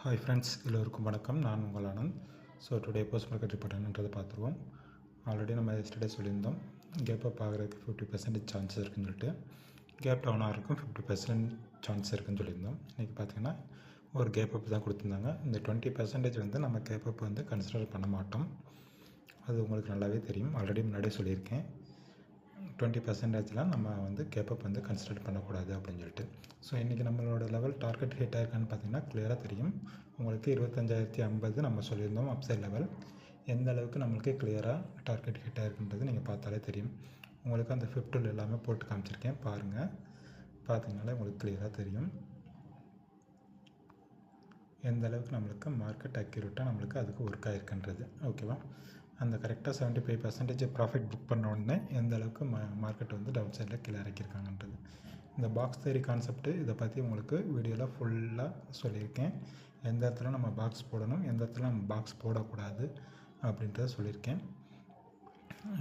Hi friends எல்லோருக்கும் வணக்கம். நான் உங்கள் Anand. So today post market report என்னன்றதை பார்த்துருவோம். ஆல்ரெடி நம்ம எஸ்டர்டே சொல்லியிருந்தோம். கேப் அப் ஆகிறதுக்கு ஃபிஃப்டி பர்சன்டேஜ் சான்சஸ் இருக்குன்னு சொல்லிட்டு. கேப் டவுன் ஆகிறதுக்கும் ஃபிஃப்டி பர்சன்ட் சான்ஸ் இருக்குன்னு சொல்லியிருந்தோம். இன்றைக்கி பார்த்தீங்கன்னா ஒரு கேப் அப் தான் கொடுத்துருந்தாங்க. இந்த டுவெண்ட்டி பர்சன்டேஜ் வந்து நம்ம கேப் அப் வந்து கன்சிடர் பண்ண மாட்டோம். அது உங்களுக்கு நல்லாவே தெரியும். ஆல்ரெடி முன்னாடியே சொல்லியிருக்கேன். டுவெண்ட்டி பர்சன்டேஜ்லாம் நம்ம வந்து கேப்பப் வந்து கன்சிடர் பண்ணக்கூடாது அப்படின்னு சொல்லிட்டு. ஸோ இன்றைக்கி நம்மளோட லெவல் டார்கெட் ஹிட் ஆயிருக்கான்னு பார்த்தீங்கன்னா கிளியராக தெரியும். உங்களுக்கு இருபத்தஞ்சாயிரத்தி ஐம்பது நம்ம சொல்லியிருந்தோம் அப்சைட் லெவல் எந்த அளவுக்கு நம்மளுக்கு கிளியராக டார்கெட் ஹிட் ஆயிருக்குன்றது நீங்கள் பார்த்தாலே தெரியும். உங்களுக்கு அந்த ஃபிஃப்டில் எல்லாமே போட்டு காமிச்சிருக்கேன் பாருங்கள் பார்த்தீங்கனாலே உங்களுக்கு கிளியராக தெரியும். எந்த அளவுக்கு நம்மளுக்கு மார்க்கெட் அக்யூரேட்டாக நம்மளுக்கு அதுக்கு ஒர்க் ஆகிருக்குன்றது ஓகேவா அந்த கரெக்டாக seventy five percentage profit book பண்ண உடனே எந்த அளவுக்கு மார்க்கெட் வந்து டவுன் சைடில் கீழே இறக்கியிருக்காங்கன்றது. இந்த பாக்ஸ் தேரி கான்செப்ட்டு இதை பற்றி உங்களுக்கு வீடியோவில் ஃபுல்லாக சொல்லியிருக்கேன். எந்த இடத்துல நம்ம பாக்ஸ் போடணும் எந்த இடத்துல நம்ம பாக்ஸ் போடக்கூடாது அப்படின்றத சொல்லியிருக்கேன்.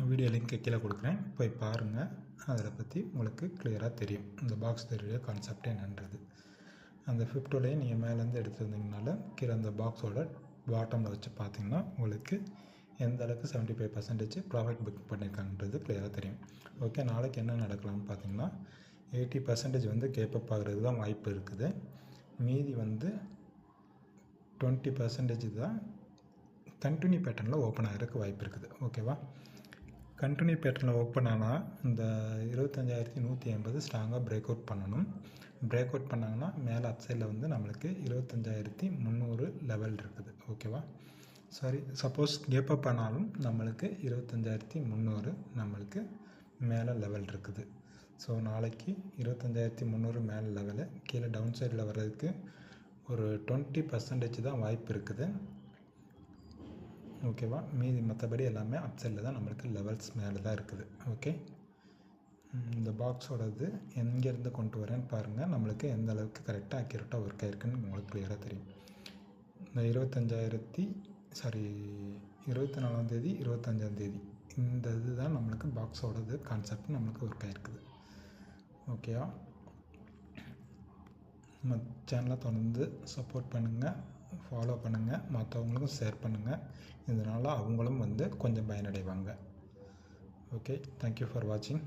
வீடியோ லிங்க் கீழே கொடுக்குறேன். போய் பாருங்கள் அதில் பற்றி உங்களுக்கு கிளியராக தெரியும். இந்த பாக்ஸ் தேரியோட கான்செப்ட் என்னன்றது. அந்த ஃபிஃப்டோலையும் நீங்கள் மேலேருந்து எடுத்துருந்தீங்கனால கீழே அந்த பாக்ஸோட பாட்டமில் வச்சு பார்த்தீங்கன்னா உங்களுக்கு எந்த அளவுக்கு seventy five percentage profit book பண்ணியிருக்காங்கன்றது கிளியராக தெரியும். ஓகே நாளைக்கு என்ன நடக்கலாம்னு பார்த்தீங்கன்னா எயிட்டி பர்சன்டேஜ் வந்து கேப்பப் ஆகிறதுக்கு தான் வாய்ப்பு இருக்குது. மீதி வந்து டுவெண்ட்டி பர்சன்டேஜ் தான் கண்டினியூ பேட்டர்னில் ஓப்பன் ஆகிறதுக்கு வாய்ப்பு இருக்குது. ஓகேவா கண்டினியூ பேட்டர்னில் ஓப்பன் ஆனால் இந்த இருபத்தஞ்சாயிரத்தி நூற்றி ஐம்பது ஸ்ட்ராங்காக பிரேக் அவுட் பண்ணணும். பிரேக் அவுட் பண்ணாங்கன்னா மேலே அப்சைடில் வந்து நம்மளுக்கு இருபத்தஞ்சாயிரத்தி முந்நூறு லெவல் இருக்குது. ஓகேவா சாரி சப்போஸ் கேப் அப் ஆனாலும் நம்மளுக்கு இருபத்தஞ்சாயிரத்தி முந்நூறு நம்மளுக்கு மேலே லெவல் இருக்குது. ஸோ நாளைக்கு இருபத்தஞ்சாயிரத்தி முந்நூறு மேலே லெவலு கீழே டவுன் சைடில் வர்றதுக்கு ஒரு டுவெண்ட்டி பர்சன்டேஜ் தான் வாய்ப்பு இருக்குது. ஓகேவா மீதி மற்றபடி எல்லாமே அப்சைடில் தான் நம்மளுக்கு லெவல்ஸ் மேலே தான் இருக்குது. ஓகே இந்த பாக்ஸோடது எங்கேருந்து கொண்டு வரேன்னு பாருங்கள் நம்மளுக்கு எந்த அளவுக்கு கரெக்டாக அக்யூரேட்டாக ஒர்க் ஆகிருக்குன்னு உங்களுக்கு கிளியராக தெரியும். இந்த இருபத்தஞ்சாயிரத்தி சாரி இருபத்தி நாலாந்தேதி இருபத்தஞ்சாந்தேதி இந்த இது தான் நம்மளுக்கு பாக்ஸோடது கான்செப்ட் நம்மளுக்கு ஒர்க் ஆகிருக்குது ஓகேவா நம்ம சேனலை தொடர்ந்து சப்போர்ட் பண்ணுங்கள் ஃபாலோ பண்ணுங்கள் மற்றவங்களுக்கும் ஷேர் பண்ணுங்கள் இதனால் அவங்களும் வந்து கொஞ்சம் பயனடைவாங்க. ஓகே தேங்க்யூ ஃபார் வாட்சிங்